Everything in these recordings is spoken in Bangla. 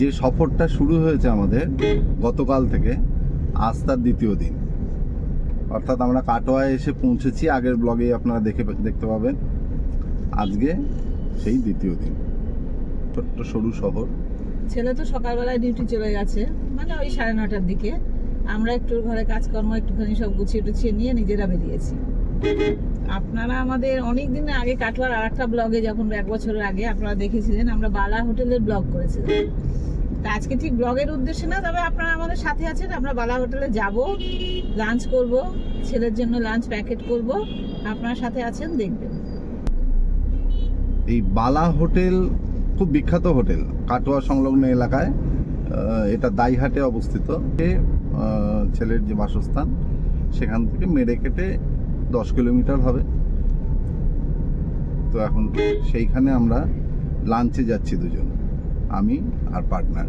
যে সফরটা শুরু হয়েছে আমাদের গতকাল থেকে, আজ তার দ্বিতীয় দিন। অর্থাৎ আমরা কাটোয়ায় এসে পৌঁছেছি, আগের ব্লগে আপনারা দেখে দেখতে পাবেন। আজকে সেই দ্বিতীয় দিন। ছোট্ট সরু শহর। ছেলে তো সকালবেলায় ডিউটি চলে গেছে মানে ওই সাড়ে নটার দিকে। আমরা একটু ঘরে কাজকর্ম, একটুখানি সব গুছিয়ে টুছিয়ে নিয়ে নিজেরা বেরিয়েছি। আপনারা আমাদের অনেক দিন আগে কাটোয়ার আর একটা ব্লগে, যখন এক বছরের আগে আপনারা দেখেছিলেন, আমরা বালা হোটেলের ব্লগ করেছিলাম। আজকে ঠিক ব্লগের উদ্দেশ্যে না, তবে আপনারা আমাদের সাথে আছেন। আমরা বালা হোটেলে যাব লাঞ্চ করব, ছেলের জন্য লাঞ্চ প্যাকেট করব। আপনার সাথে আছেন, দেখবেন। এই বালা হোটেল খুব বিখ্যাত হোটেল, কাটোয়া সংলগ্ন এলাকায়। এটা দাইহাটে অবস্থিত। ছেলের যে বাসস্থান, সেখান থেকে মেরে কেটে দশ কিলোমিটার হবে। তো এখন সেইখানে আমরা লাঞ্চে যাচ্ছি দুজন। আমি আর পার্টনার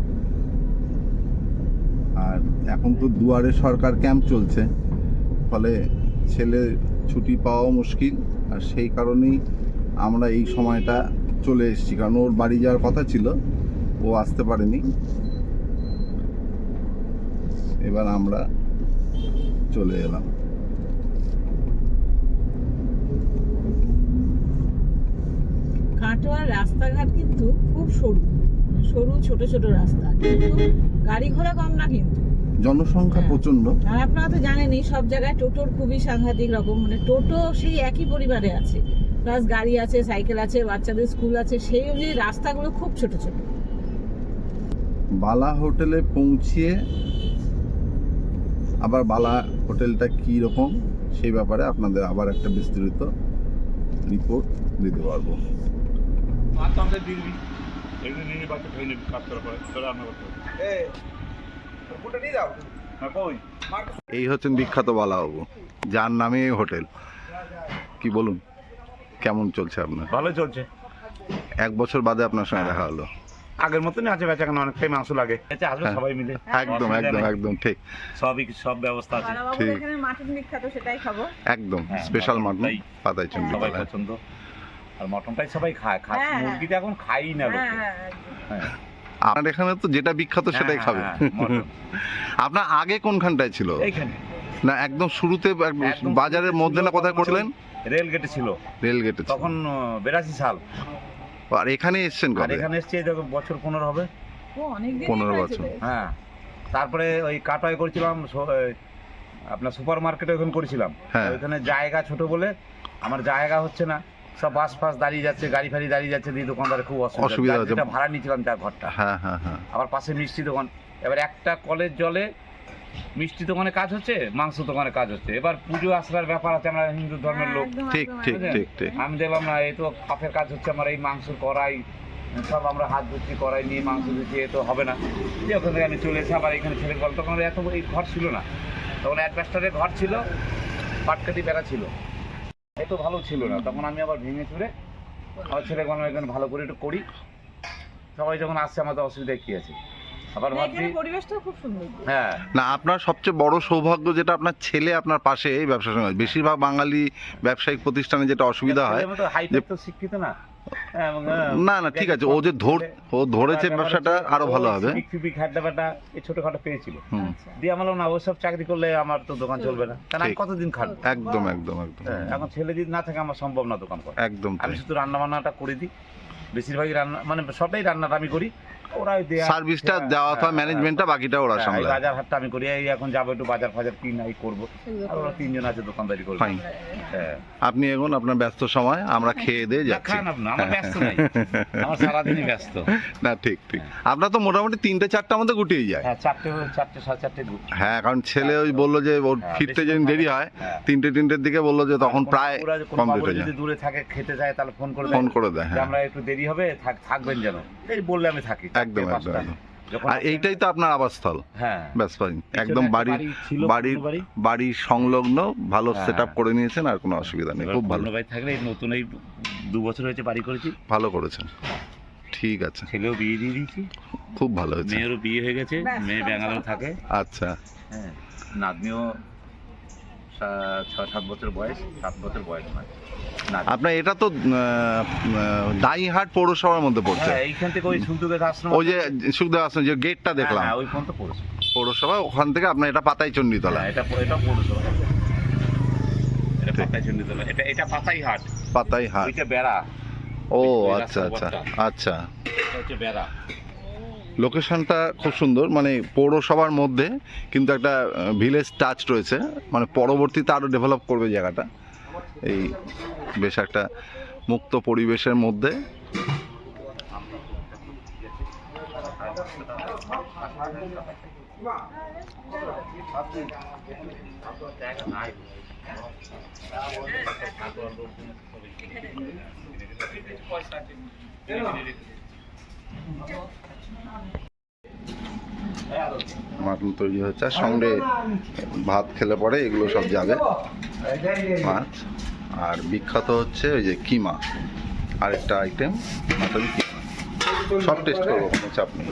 আর এখন তো দুয়ারে সরকার ক্যাম্প চলছে। ফলে ছেলে ছুটি পাওয়া মুশকিল। আর সেই কারণেই আমরা এই সময়টা চলে এসেছি। কারণ ওর বাড়ি যাওয়ার কথা ছিল। ও আসতে পারেনি। এবার আমরা চলে এলাম। কাটোয়ার রাস্তাঘাট কিন্তু খুব সরু। সরু ছোট ছোট রাস্তা। কিন্তু গাড়ি ঘোড়া কম না কিন্তু। জনসংখ্যা হ্যাঁ। প্রচণ্ড। আর আপনারা তো জানেনই সব জায়গায় টোটোর খুবই সাংঘাতিক রকম। মানে টোটো সেই একই পরিবারে আছে। প্লাস গাড়ি আছে সাইকেল আছে বাচ্চাদের স্কুল আছে। সেই অনুযায়ী রাস্তাগুলো খুব ছোট ছোট। বালা হোটেলে পৌঁছিয়ে আবার বালা হোটেলটা কী রকম সেই ব্যাপারে আপনাদের আবার একটা বিস্তৃত রিপোর্ট দিতে পারব। ভাত আমাকে দিয়ে দিবি এগুলো নিয়ে বাচ্চা খেয়ে নিবি কাজ করার পরে তোরা রান্না করতে হবে হ্যাঁ এই হচ্ছেন বিখ্যাত বালাবাবু যার নামে এই হোটেল। কি বলুন কেমন চলছে আপনার? ভালোই চলছে। এক বছর বাদে আপনার সঙ্গে দেখা হলো। আগের মতনই আছে বেচা কেন অনেকটাই মাংস লাগে। এতে আসবে হ্যাঁ। সবাই মিলে। একদম একদম একদম ঠিক। সবই সব ব্যবস্থা আছে। ঠিক। এখানে মাটন বিখ্যাত সেটাই খাব। একদম হ্যাঁ, স্পেশাল মাটন মটনটাই পাতায় চুন্ডি সবাই পছন্দ। আর মটনটাই সবাই খায়। খায় হ্যাঁ, হ্যাঁ। মুরগিটা এখন খাই না লোকে। হ্যাঁ একদম। হ্যাঁ। আপনার এখানে তো যেটা বিখ্যাত সেটাই খাবে। আপনার আগে কোনখানটায় ছিল? এইখানে। না একদম শুরুতে বাজারের মধ্যে না কোথায় করছিলেন রেল গেটে ছিল। রেল গেটে তখন বেরাশি সাল আর এখানে এসছেন আর কবে? এখানে এসছে এই দেখো বছর পনেরো হবে। ও অনেক দিন পনেরো বছর। হ্যাঁ। তারপরে ওই কাটায় করেছিলাম আপনার সুপার মার্কেটে ওখানে করেছিলাম। হ্যাঁ। ওইখানে জায়গা ছোট বলে আমার জায়গা হচ্ছে না। সব বাস ফাস দাঁড়িয়ে যাচ্ছে গাড়ি ফাড়ি দাঁড়িয়ে যাচ্ছে দিয়ে দোকানদারের খুব অসুবিধা। হচ্ছে। ভাড়া নিয়েছিলাম যার ঘরটা হ্যাঁ হ্যাঁ হ্যাঁ। আবার পাশে মিষ্টি দোকান। এবার একটা কলের জলে মিষ্টি দোকানে কাজ হচ্ছে মাংস দোকানে কাজ হচ্ছে। এবার পুজো আসবার ব্যাপার আছে আমরা হিন্দু ধর্মের লোক। ঠিক ঠিক। ঠিক ঠিক। আমি দেখলাম না এই তো কাপের কাজ হচ্ছে আমার এই মাংস করাই সব আমরা হাত ধুচ্ছি করাই নিয়ে মাংস ধুচ্ছি এ তো হবে না। দিয়ে ওখান থেকে আমি চলে এসে আবার এখানে ছেলে গল্প। তখন এত এই ঘর ছিল না। তখন অ্যাডভেস্টারের ঘর ছিল পাটকাটি বেড়া ছিল। এত ভালো ছিল না। তখন আমি আবার ভেঙে চুরে আমার ছেলে কোনো এখানে ভালো করে একটু করি। সবাই যখন আসছে আমাদের অসুবিধা কি আছে? আবার না, ভাবছি এখানে খুব সুন্দর। হ্যাঁ। না আপনার সবচেয়ে বড় সৌভাগ্য যেটা আপনার ছেলে আপনার পাশে এই ব্যবসার সঙ্গে বেশিরভাগ বাঙালি ব্যবসায়িক প্রতিষ্ঠানে যেটা অসুবিধা হয় হাইটেক তো শিক্ষিত না। না না ঠিক আছে। ও যে ধর ও ধরেছে ব্যবসাটা আরও ভালো হবে। বাটা এই ছোটখাটো পেয়েছিল। আচ্ছা। দিয়ে আমার না ওসব চাকরি করলে আমার তো দোকান চলবে না। কারণ আমি কতদিন খাব? একদম একদম একদম। হ্যাঁ, এখন ছেলে যদি না থাকে আমার সম্ভব না দোকান করা। একদম আমি শুধু রান্না বান্নাটা করে দিই। বেশিরভাগই রান্না মানে সবটাই রান্নাটা আমি করি। ওরা ওই দেয়া- সার্ভিসটা হ্যাঁ, দেওয়া অথবা হ্যাঁ, ম্যানেজমেন্টটা বাকিটা ওরা হ্যাঁ, সামলায়। বাজার হাটটা আমি করি এই এখন যাব একটু বাজার ফাজার কি নাই করব। আর ওরা তিনজন আছে দোকানদারি করবে। হ্যাঁ। আপনি এখন আপনার ব্যস্ত সময় আমরা খেয়ে দিয়ে যাচ্ছি। খান আপনি আমার ব্যস্ত নাই। আমার সারাদিনই ব্যস্ত। না ঠিক ঠিক। আপনার তো মোটামুটি তিনটে চারটার মধ্যে গুটিয়ে যায়। হ্যাঁ চারটে চারটে সাড়ে চারটে হ্যাঁ কারণ ছেলে ওই বলল যে ওর হ্যাঁ, ফিরতে যেদিন দেরি হয় হ্যাঁ। তিনটে তিনটের দিকে বলল যে তখন প্রায় কমপ্লিট হয়ে যদি যায়। দূরে থাকে খেতে যায় তাহলে ফোন করে ফোন করে দেয় হ্যাঁ। আমরা একটু দেরি হবে থাক- থাকবেন যেন। এই বললে আমি থাকি। একদম একদম আর এইটাই তো আপনার আবাসস্থল। হ্যাঁ। ব্যাস একদম বাড়ির বাড়ি বাড়ির বাড়ির সংলগ্ন ভালো হ্যাঁ। সেট করে নিয়েছেন আর কোনো অসুবিধা নেই খুব ভালো। বাড়ি থাকলে নতুন এই দু বছর হয়েছে বাড়ি করেছি। ভালো করেছেন। ঠিক আছে। ছেলেও বিয়ে দিয়ে দিয়েছি। খুব ভালো হয়েছে। মেয়েরও বিয়ে হয়ে গেছে মেয়ে ব্যাঙ্গালোর থাকে। আচ্ছা। হ্যাঁ নাতনিও ছ সাত বছর বয়স সাত বছর বয়স নয় না আপনার এটা তো দাইহাট পৌরসভার মধ্যে পড়ছে। হ্যাঁ এইখান থেকে ওই সুন্দর আশ্রম ওই যে সুখদেব আশ্রম যে গেটটা দেখলাম। হ্যাঁ ওই পর্যন্ত পড়েছে। পৌরসভা ওখান থেকে আপনার এটা পাতাই চণ্ডীতলা। হ্যাঁ, এটা এটা পৌরসভা। এটা পাতাই চণ্ডীতলা। এটা এটা পাতাই হাট। পাতাই হাট। ওইটা বেড়া। ও আচ্ছা আচ্ছা আচ্ছা। এটা হচ্ছে বেড়া। লোকেশনটা খুব সুন্দর মানে পৌরসভার মধ্যে কিন্তু একটা ভিলেজ টাচ রয়েছে। মানে পরবর্তীতে আরও ডেভেলপ করবে জায়গাটা। এই বেশ একটা মুক্ত পরিবেশের মধ্যে। মাটন তৈরি হচ্ছে আর সঙ্গে ভাত খেলে পরে এগুলো সব যাবে। মাছ। আর বিখ্যাত হচ্ছে ওই যে কিমা। আরেকটা আইটেম মাটন কিমা। সব টেস্ট করব, কোনো চাপ নেই।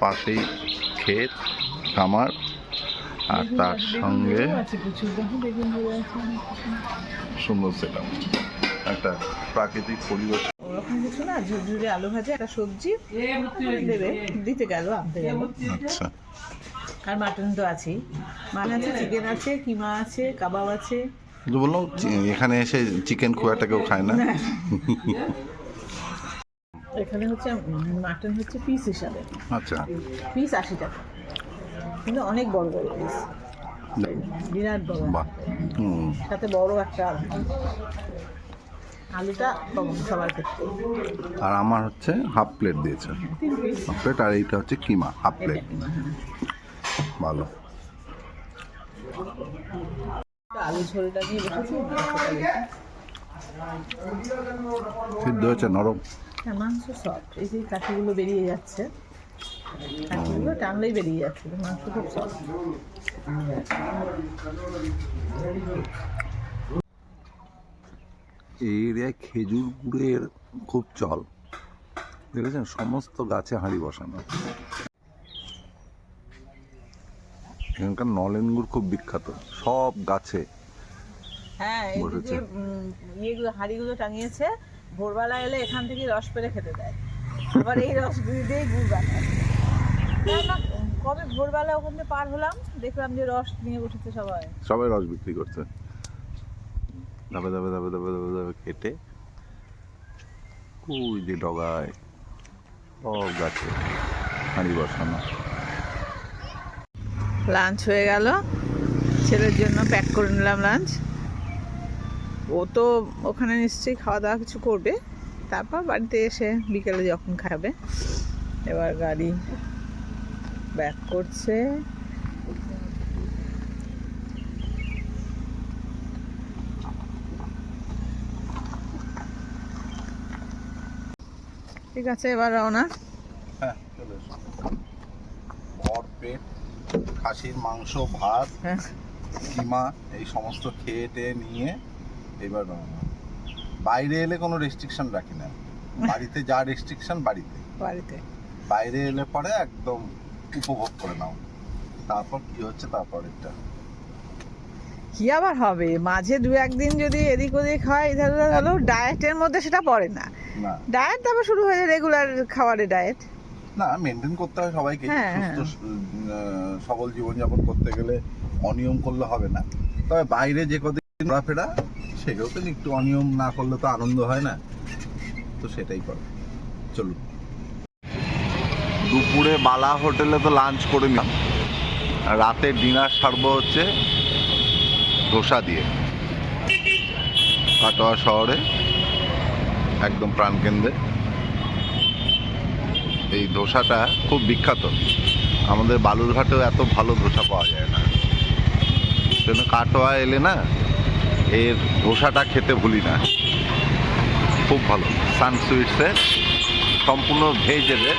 পাশেই ক্ষেত, খামার, আর তার সঙ্গে সুন্দর সেটা একটা প্রাকৃতিক পরিবেশ। ওরকম কিছু না ঝুরঝুরে আলু ভাজা একটা সবজি দেবে। দিতে গেল আনতে গেল। আচ্ছা। আর মাটন তো আছেই। মাছ আছে চিকেন আছে কিমা আছে কাবাব আছে। তো বললাম এখানে এসে চিকেন খুব একটা কেউ খায় না। এখানে হচ্ছে মাটন হচ্ছে পিস হিসাবে। আচ্ছা। পিস আশি টাকা। কিন্তু অনেক বড় বড় পিস বিরাট বড়। সাথে বড় একটা আলুটা কমন সবার ক্ষেত্রে। আর আমার হচ্ছে হাফ প্লেট দিয়েছে। হাফ প্লেট আর এইটা হচ্ছে কিমা হাফ প্লেট। ভালো। আলু ঝোলটা মাংসটা নিয়ে। সিদ্ধ হয়েছে নরম। হ্যাঁ মাংস সফট এই যে কাঠিগুলো বেরিয়ে যাচ্ছে কাঠিগুলো টানলেই বেরিয়ে যাচ্ছে মাংস খুব সফট এই এরিয়ায় খেজুর গুড়ের খুব চল। দেখেছেন? সমস্ত গাছে হাঁড়ি বসানো। এখানকার নলেন গুড় খুব বিখ্যাত। সব গাছে হ্যাঁ এই। যে ইয়েগুলো হাঁড়িগুলো টাঙিয়েছে ভোরবেলা এলে এখান থেকে রস পেরে খেতে দেয়। আবার এই রসগুলি দিয়েই গুড় বানায়। কবে ভোরবেলা ওখান থেকে পার হলাম দেখলাম যে রস নিয়ে বসেছে সবাই। সবাই রস বিক্রি করছে। ধাপে ধাপে ধাপে ধাপে ধাপে ধাপে কেটে, ওই যে ডগায়, সব গাছে হাঁড়ি বসানো। লাঞ্চ হয়ে গেল। ছেলের জন্য প্যাক করে নিলাম লাঞ্চ। ও তো ওখানে নিশ্চয়ই খাওয়া দাওয়া কিছু করবে। তারপর বাড়িতে এসে বিকেলে যখন খাবে। এবার গাড়ি ব্যাক করছে। ঠিক আছে এবার রওনা। হ্যাঁ চলে এসো। পেট খাসির মাংস ভাত হ্যাঁ। কিমা এই সমস্ত খেয়ে টেয়ে নিয়ে এবার রওনা। বাইরে এলে কোনো রেস্ট্রিকশন রাখি না। বাড়িতে যা রেস্ট্রিকশন বাড়িতে। বাড়িতে। বাইরে এলে পরে একদম উপভোগ করে নাও। তারপর কি হচ্ছে তারপরেরটা। কি আবার হবে? মাঝে দু একদিন যদি এদিক ওদিক হয় ইধার উধার হলো ডায়েটের মধ্যে সেটা পড়ে না। না। ডায়েট তারপর শুরু হয়ে যায় রেগুলার খাবারের ডায়েট না মেনটেন করতে হয় সবাইকে। হ্যাঁ, সুস্থ আহ, সবল জীবনযাপন করতে গেলে অনিয়ম করলে হবে না। তবে বাইরে যে কদিন ঘোরাফেরা সেগুলো তো একটু অনিয়ম না করলে তো আনন্দ হয় না। তো সেটাই করো। চলুন। দুপুরে বালা হোটেলে তো লাঞ্চ করে নিলাম। আর রাতে ডিনার সারবো হচ্ছে ধোসা দিয়ে। কাটোয়া শহরে একদম প্রাণকেন্দ্রে। এই ধোসাটা খুব বিখ্যাত। আমাদের বালুরঘাটেও এত ভালো ধোসা পাওয়া যায় না। সেজন্য কাটোয়া এলে না, এর ধোসাটা খেতে ভুলি না। খুব ভালো। সান সুইটসের সম্পূর্ণ ভেজ এদের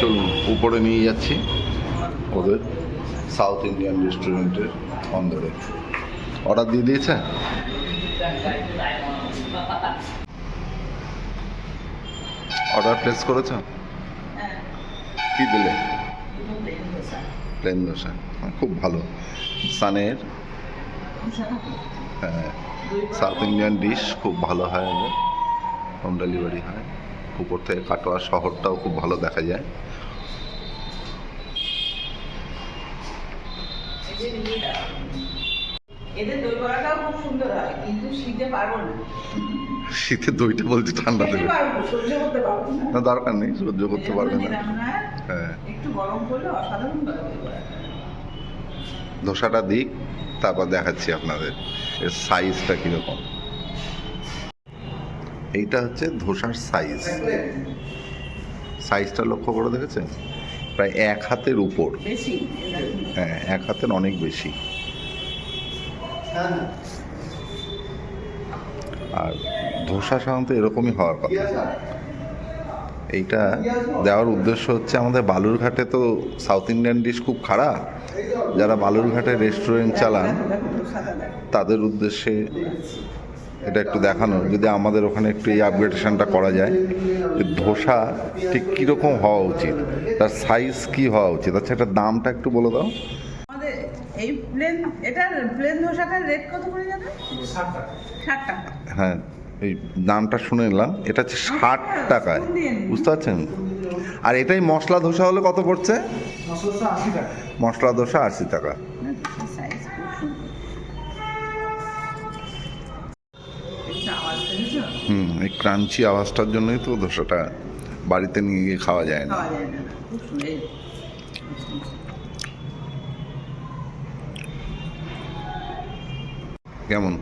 চলুন, উপরে নিয়ে যাচ্ছি। ওদের সাউথ ইন্ডিয়ান রেস্টুরেন্টের অন্দরে অর্ডার দিয়ে দিয়েছে? অর্ডার প্লেস করেছ? কি দিলে? প্লেন দোসা। হ্যাঁ, খুব ভালো। সানের? হ্যাঁ সাউথ ইন্ডিয়ান ডিশ খুব ভালো হয় হোম ডেলিভারি হয়। উপর থেকে কাটোয়া শহরটাও খুব ভালো দেখা যায়। এদের দই বড়াটাও খুব সুন্দর হয় কিন্তু শীতে পারব না। শীতে দইটা বলছি ঠান্ডা দেবে। পারব সহ্য করতে পারব না। দরকার নেই সহ্য করতে পারবে না। হ্যাঁ একটু গরম করলে অসাধারণ। ধোসাটা দিক তারপর দেখাচ্ছি আপনাদের এর সাইজটা কীরকম। এইটা হচ্ছে ধোসার সাইজ সাইজটা লক্ষ্য করে দেখেছেন? প্রায় এক হাতের উপর। হ্যাঁ এক হাতের অনেক বেশি। আর ধোসা সাধারণত এরকমই হওয়ার কথা। এইটা দেওয়ার উদ্দেশ্য হচ্ছে আমাদের বালুরঘাটে তো সাউথ ইন্ডিয়ান ডিশ খুব খারাপ। যারা বালুরঘাটে রেস্টুরেন্ট চালান তাদের উদ্দেশ্যে এটা একটু দেখানো যদি আমাদের ওখানে একটু এই আপগ্রেডেশনটা করা যায় যে ধোসা ঠিক কীরকম হওয়া উচিত তার সাইজ কী হওয়া উচিত? আচ্ছা এটার দামটা একটু বলে দাও। এই প্লেন এটার প্লেন ধোসাটার রেট কত করে যাবে? ষাট টাকা। হ্যাঁ এই দামটা শুনে নিলাম। এটা হচ্ছে ষাট টাকায়। বুঝতে পারছেন? আর এটাই মশলা ধোসা হলে কত পড়ছে? মশলা ধোসা আশি টাকা। হুম এই ক্রাঞ্চি আওয়াজটার জন্যই তো ধোসাটা বাড়িতে নিয়ে গিয়ে খাওয়া যায় না। কেমন?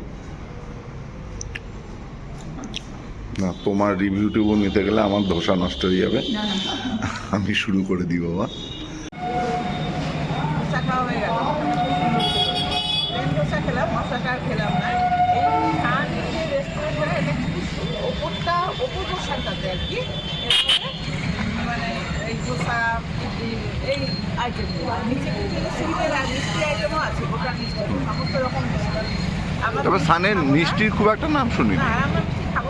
না তোমার রিভিউ টিভিউ নিতে গেলে আমার ধোসা নষ্ট হয়ে যাবে। আমি শুরু করে দিই বাবা। খেলাম খেলাম না। ওপরটা ওপর পোর্শনটাতে আর কি মানে এই ধোসা এই আইটেমগুলো নিচে কিন্তু মিষ্টি আইটেমও আছে গোটা মিষ্টি সমস্ত রকম তবে সানের মিষ্টির খুব একটা নাম শুনি আমরা মিষ্টি খাব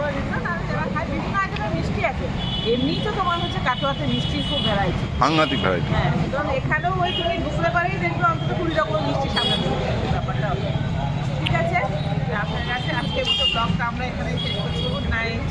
না যেগুলো খায় বিভিন্ন আইটেমের মিষ্টি আছে। এমনি তো তোমার হচ্ছে কাটোয়াতে মিষ্টির খুব ভ্যারাইটি সাংঘাতিক ভ্যারাইটি হ্যাঁ এখানেও ওই তুমি ঢুকলে পারেই দেখবে অন্তত কুড়ি রকম মিষ্টি সামনে ব্যাপারটা আপনার কাছে আজকে মতো ব্লগটা আমরা এখানে শেষ করছি গুড নাইট